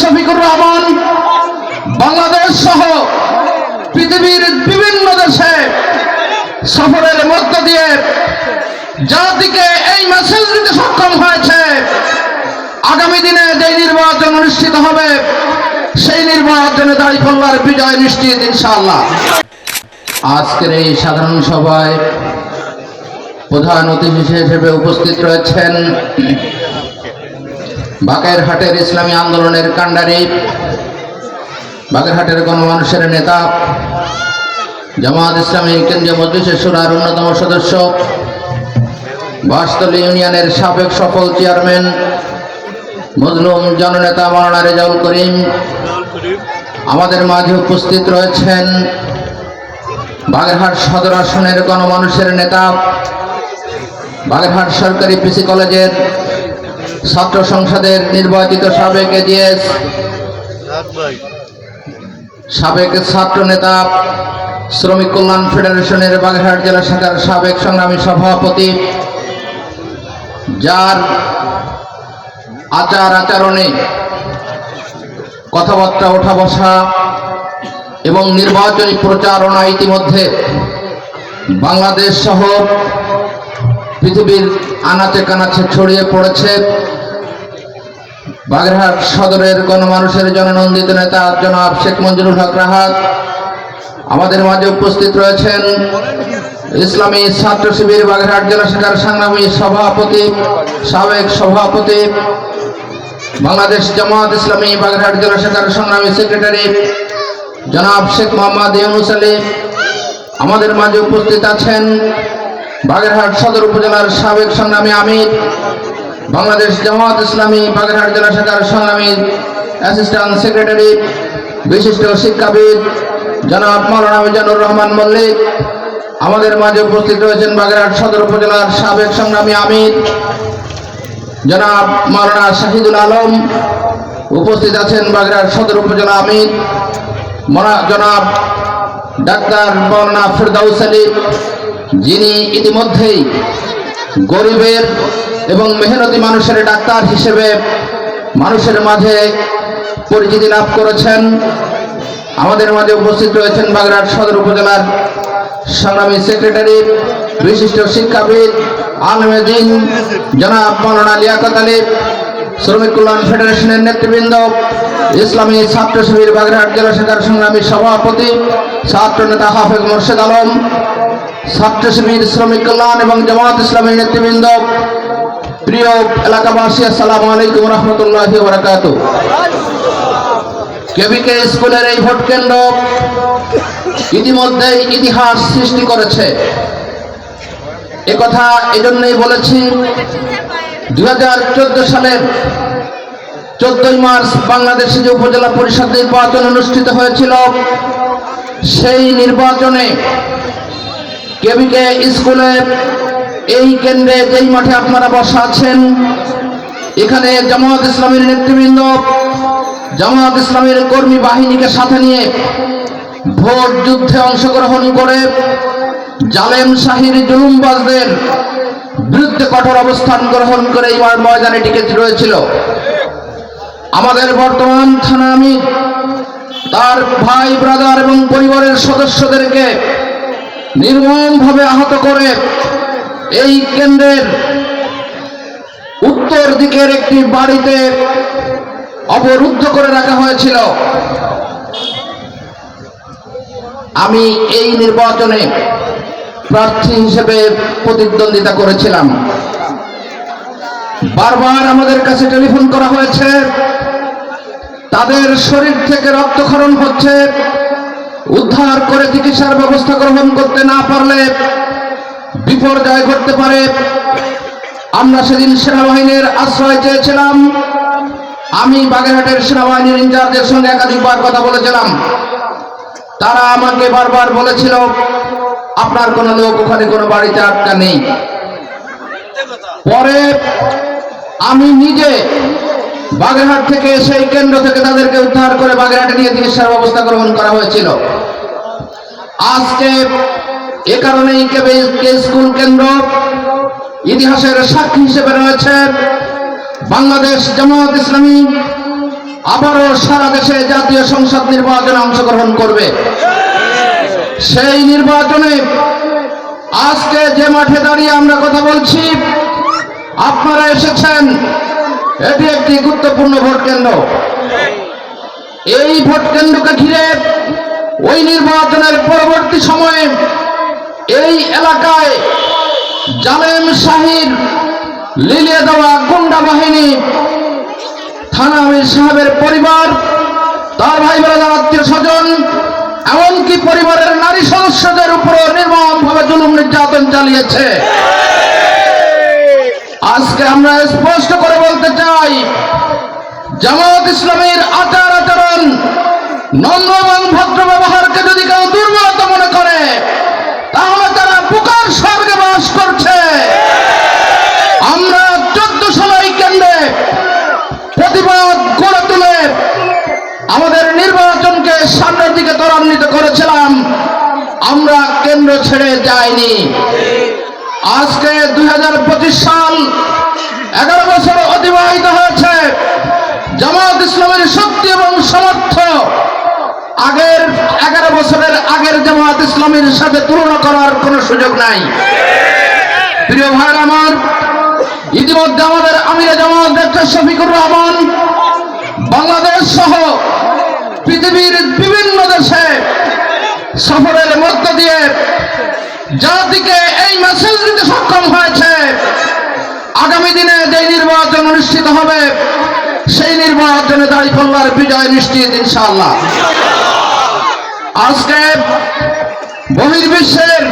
শফিকুর রহমান বাংলাদেশ সহ পৃথিবীর বিভিন্ন দেশে সফরের মধ্য দিয়ে জাতিকে এই মেসেজ দিতে সক্ষম হয়েছে। আগামী দিনে যে নির্বাচন অনুষ্ঠিত হবে, সেই নির্বাচনে দাঁড়িপাল্লার বিজয় নিশ্চিত ইনশাআল্লাহ। আজকের এই সাধারণ সভায় প্রধান অতিথি হিসেবে উপস্থিত রয়েছেন বাকেরহাটের ইসলামী আন্দোলনের কাণ্ডারি বাগেরহাটের গণমানুষের নেতা, জামাত ইসলামী কেন্দ্রীয় মজলিসের সুরার অন্যতম সদস্য বাসতলী ইউনিয়নের সাবেক সফল চেয়ারম্যান, মজলুম জননেতা মাওলানা রেজাউল করিম, আমাদের মাঝে উপস্থিত রয়েছেন বাগেরহাট সদর আসনের গণমানুষের নেতা, বাগেরহাট সরকারি পিসি কলেজের ছাত্র সংসদের নির্বাচিত সাবেক এজিএস সাবেক ছাত্র নেতা শ্রমিক কল্যাণ ফেডারেশনের বাগেরহাট জেলা শাখার সাবেক সংগ্রামী সভাপতি, যার আচার আচরণে কথাবার্তা ওঠা বসা এবং নির্বাচনী প্রচারণা ইতিমধ্যে বাংলাদেশ সহ পৃথিবীর আনাচে কানাচে ছড়িয়ে পড়েছে। বাগেরহাট সদরের গণমানুষের জননন্দিত নেতা জনাব শেখ মঞ্জুরুল হক রাহাত। আমাদের মাঝে উপস্থিত রয়েছেন ইসলামী ছাত্র শিবির বাগেরহাট জেলা শাখার সংগ্রামী সভাপতি, সাবেক সভাপতি, বাংলাদেশ জামাত ইসলামী বাগেরহাট জেলা শাখার সংগ্রামী সেক্রেটারি জনাব শেখ মোহাম্মদ ইউনুস আলী। আমাদের মাঝে উপস্থিত আছেন বাগেরহাট সদর উপজেলার সাবেক সংগ্রামী আমির, বাংলাদেশ জামাত ইসলামী বাগেরহাট জেলা শাখার সংগ্রামী অ্যাসিস্ট্যান্ট সেক্রেটারি, বিশিষ্ট শিক্ষাবিদ জনাব মৌলানা মিজানুর রহমান মল্লিক, আমাদের মাঝে উপস্থিত রয়েছেন বাগেরহাট সদর উপজেলার সাবেক সংগ্রামী আমির, জনাব মৌলানা শাহিদুল আলম, উপস্থিত আছেন বাগেরহাট সদর উপজেলা আমির জনাব ডাক্তার মৌলানা ফিরদাউস আলী যিনি ইতিমধ্যেই গরিবের এবং মেহনতি মানুষের ডাক্তার হিসেবে মানুষের মাঝে পরিচিতি লাভ করেছেন, আমাদের মাঝে উপস্থিত রয়েছেন বাগেরহাট সদর উপজেলার সংগ্রামী সেক্রেটারি, বিশিষ্ট শিক্ষাবিদ, আলমেদিন জনাব মৌলানা লিয়াকত আলী, শ্রমিক কল্যাণ ফেডারেশনের নেতৃবৃন্দ, ইসলামী ছাত্র শিবির বাগেরহাট জেলা শাখার সংগ্রামী সভাপতি ছাত্র নেতা হাফেজ মোর্শেদ আলম ছাত্র শিবির শ্রমিক কল্যাণ এবং জামাত ইসলামী নেতৃবৃন্দ, প্রিয় এলাকাবাসী, আসসালামু আলাইকুম রহমতুল্লাহ বরাকাত কেবিকে স্কুলের এই ভোট কেন্দ্র ইতিমধ্যেই ইতিহাস সৃষ্টি করেছে। একথা এজন্যই বলেছি দু দুই সালের চোদ্দই মার্চ বাংলাদেশে যে উপজেলা পরিষদ নির্বাচন অনুষ্ঠিত হয়েছিল, সেই নির্বাচনে কেবিকে স্কুলে এই কেন্দ্রে যেই মাঠে আপনারা বসা আছেন, এখানে জামাত ইসলামের নেতৃবৃন্দ, জামাত ইসলামের কর্মী বাহিনীকে সাথে নিয়ে ভোট যুদ্ধে অংশগ্রহণ করে জালেম শাহির জুলুমবাজদের বিরুদ্ধে কঠোর অবস্থান গ্রহণ করে এই ময়দানে টিকে রয়েছিল। আমাদের বর্তমান থানা আমির, তার ভাই ব্রাদার এবং পরিবারের সদস্যদেরকে নির্মমভাবে আহত করে এই কেন্দ্রের উত্তর দিকের একটি বাড়িতে অবরুদ্ধ করে রাখা হয়েছিল। আমি এই নির্বাচনে প্রার্থী হিসেবে প্রতিদ্বন্দ্বিতা করেছিলাম। বারবার আমাদের কাছে টেলিফোন করা হয়েছে। তাদের শরীর থেকে রক্তক্ষরণ হচ্ছে। উদ্ধার করে চিকিৎসার ব্যবস্থা গ্রহণ করতে না পারলে বিপর্যয় ঘটতে পারে। আমরা সেদিন সেনাবাহিনীর আশ্রয় চেয়েছিলাম। আমি বাগেরহাটের সেনাবাহিনীর ইনচার্জের সঙ্গে একাধিকবার কথা বলেছিলাম। তারা আমাকে বারবার বলেছিল, আপনার কোনো লোক ওখানে কোনো বাড়িতে আটকা নেই। পরে আমি নিজে বাগেরহাট থেকে সেই কেন্দ্র থেকে তাদেরকে উদ্ধার করে বাগেরহাটে নিয়ে চিকিৎসার ব্যবস্থা গ্রহণ করা হয়েছিল। আজকে এ কারণেই স্কুল কেন্দ্র ইতিহাসের সাক্ষী হিসেবে রয়েছে বাংলাদেশ জামাত ইসলামী। আবারও সারা দেশে জাতীয় সংসদ নির্বাচনে অংশগ্রহণ করবে। সেই নির্বাচনে আজকে যে মাঠে দাঁড়িয়ে আমরা কথা বলছি, আপনারা এসেছেন এটি একটি গুরুত্বপূর্ণ ভোট কেন্দ্র। এই ভোট কেন্দ্রকে ঘিরে ওই নির্বাচনের পরবর্তী সময়ে এই এলাকায় জালেম শাহির লিলিয়ে দেওয়া গুন্ডা বাহিনী, থানা আমির সাহেবের পরিবার, তার ভাই বোনেরা, আত্মীয় স্বজন, এমনকি পরিবারের নারী সদস্যদের উপর নির্মমভাবে জুলুম নির্যাতন চালিয়েছে। আজকে আমরা স্পষ্ট করে বলতে চাই, জামাত ইসলামের আচার আচরণ নম্র এবং ভদ্র ব্যবহারকে যদি কেউ দুর্বলতা মনে করে, তাহলে তারা বুকার স্বর্গে বাস করছে। আমরা চোদ্দ ষোলোই কেন্দ্রে প্রতিবাদ গড়ে তুলে আমাদের নির্বাচনকে সামনের দিকে ত্বরান্বিত করেছিলাম। আমরা কেন্দ্র ছেড়ে যাইনি। আজকে দুই হাজার পঁচিশ সাল এগারো বছর অতিবাহিত হয়েছে। জামাত ইসলামের শক্তি এবং সামর্থ্য আগের এগারো বছরের আগের জামাত ইসলামের সাথে তুলনা করার কোনো সুযোগ নাই। প্রিয় ভাই আমার, ইতিমধ্যে আমাদের আমিরে জামাত ডাক্তার শফিকুর রহমান, বাংলাদেশ সহ পৃথিবীর বিভিন্ন দেশে সফরের মধ্য দিয়ে জাতিকে এই মেসেজ দিতে সক্ষম হয়েছে, আগামী দিনে যে নির্বাচন অনুষ্ঠিত হবে, সেই নির্বাচনে দাঁড়িপাল্লার বিজয় নিশ্চিত, ইনশাআল্লাহ। আজকে বহির্বিশ্বের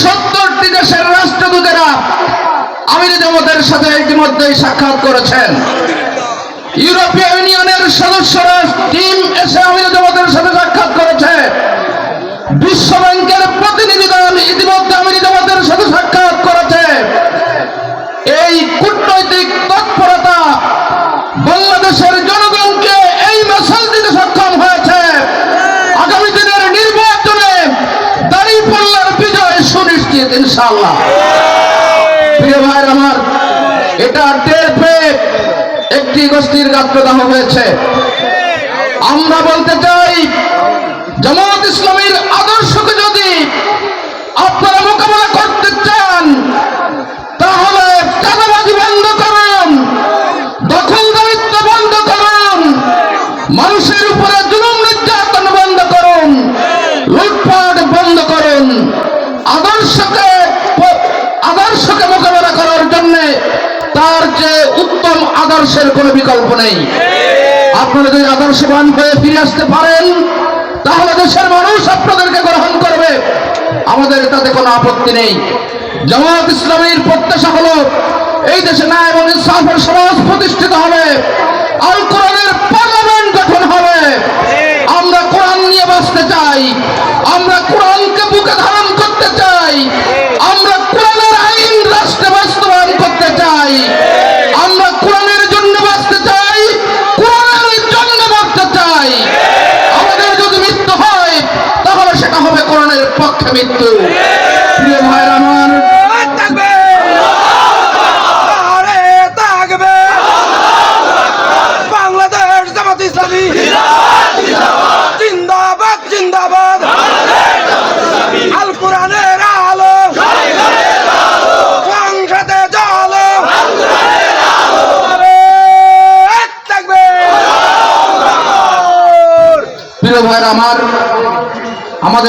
সত্তরটি দেশের রাষ্ট্রদূতেরা আমির জামাতের সাথে ইতিমধ্যেই সাক্ষাৎ করেছেন। ইউরোপীয় ইউনিয়নের সদস্যরা টিম এসে আমির জামাতের সাথে সাক্ষাৎ করেছে সুনিশ্চিত ইনশাআল্লাহ। প্রিয় ভাইয়ের আমার, এটা টের পেয়ে একটি গোষ্ঠীর গাত্রদাহ হয়েছে। আমরা বলতে চাই, জামাত ইসলামীর আদর্শকে যদি আপনারা মোকাবেলা করতে চান, তাহলে চাঁদাবাজি বন্ধ করুন, দখলদারিত্ব বন্ধ করুন, মানুষের উপরে জুলুম নির্যাতন বন্ধ করুন লুটপাট বন্ধ করুন আদর্শকে আদর্শকে মোকাবেলা করার জন্য তার যে উত্তম আদর্শের কোনো বিকল্প নেই। আপনারা যদি আদর্শবান হয়ে ফিরে আসতে পারেন, তাহলে দেশের মানুষ আপনাদেরকে গ্রহণ করবে। আমাদের তাতে কোনো আপত্তি নেই। জামাত ইসলামীর প্রত্যাশা হলো, এই দেশে না এবং ইনসাফের সমাজ প্রতিষ্ঠিত হবে আল কোরআনের পার্লামেন্ট গঠন হবে। আমরা কোরআন নিয়ে বাঁচতে চাই, আমরা কোরআনকে বুকে ধারণ করতে চাই, আমরা কোরআনের পক্ষে মৃত্যু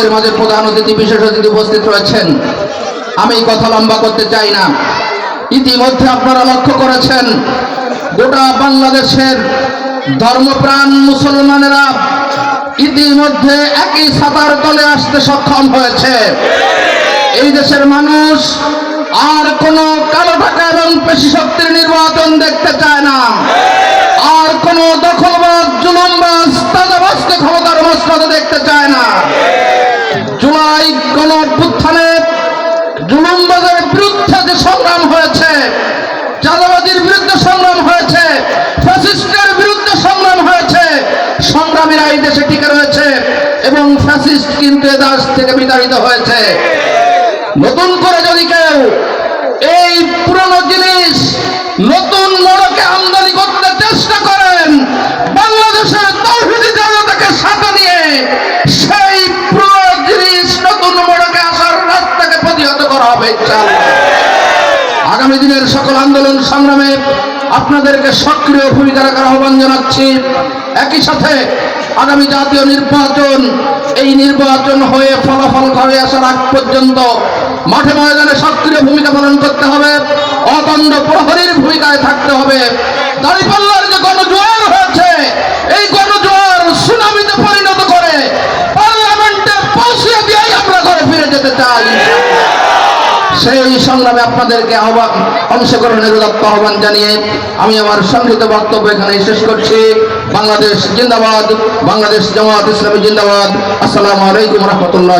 আমাদের মাঝে প্রধান অতিথি বিশেষ অতিথি উপস্থিত রয়েছেন। আমি কথা লম্বা করতে চাই না। ইতিমধ্যে আপনারা লক্ষ্য করেছেন, গোটা বাংলাদেশের ধর্মপ্রাণ মুসলমানেরা ইতিমধ্যে একই সাতার তলে আসতে সক্ষম হয়েছে। এই দেশের মানুষ আর কোন কালো টাকা এবং পেশি শক্তির নির্বাচন দেখতে চায় না। আর কোন দখলবাজ, জুলুমবাজ, তাজাবাজকে ক্ষমতার মসনদে দেখতে চায় না। কোন অভ্যুত্থানে বিরুদ্ধে যে সংগ্রাম হয়েছে চাঁদাবাজির বিরুদ্ধে সংগ্রাম হয়েছে, ফ্যাসিস্টের বিরুদ্ধে সংগ্রাম হয়েছে, সংগ্রামীরা এই দেশে টিকে রয়েছে এবং ফ্যাসিস্ট কিন্তু এ দেশ থেকে বিতাড়িত হয়েছে। নতুন করে যদি কেউ এই পুরনো জিনিস, নতুন আগামী দিনের সকল আন্দোলন সংগ্রামে আপনাদেরকে সক্রিয় ভূমিকা রাখার আহ্বান জানাচ্ছি। একই সাথে আগামী জাতীয় নির্বাচন, এই নির্বাচন হয়ে ফলাফল ঘরে আসার আগ পর্যন্ত মাঠে ময়দানে সক্রিয় ভূমিকা পালন করতে হবে। অদণ্ড প্রহরীর ভূমিকায় থাকতে হবে। দাঁড়িপাল্লার যে গণজোয়ার হয়েছে, এই গণজোয়ার সুনামিতে পরিণত করে পার্লামেন্টে পৌঁছে দিয়েই আমরা ঘরে ফিরে যেতে চাই। সেই সংগ্রামে আপনাদেরকে আহ্বান, অংশগ্রহণের উদাত্ত আহ্বান জানিয়ে আমি আমার সংক্ষিপ্ত বক্তব্য এখানে শেষ করছি। বাংলাদেশ জিন্দাবাদ, বাংলাদেশ জামাত ইসলামী জিন্দাবাদ। আসসালামু আলাইকুম রহমতুল্লাহ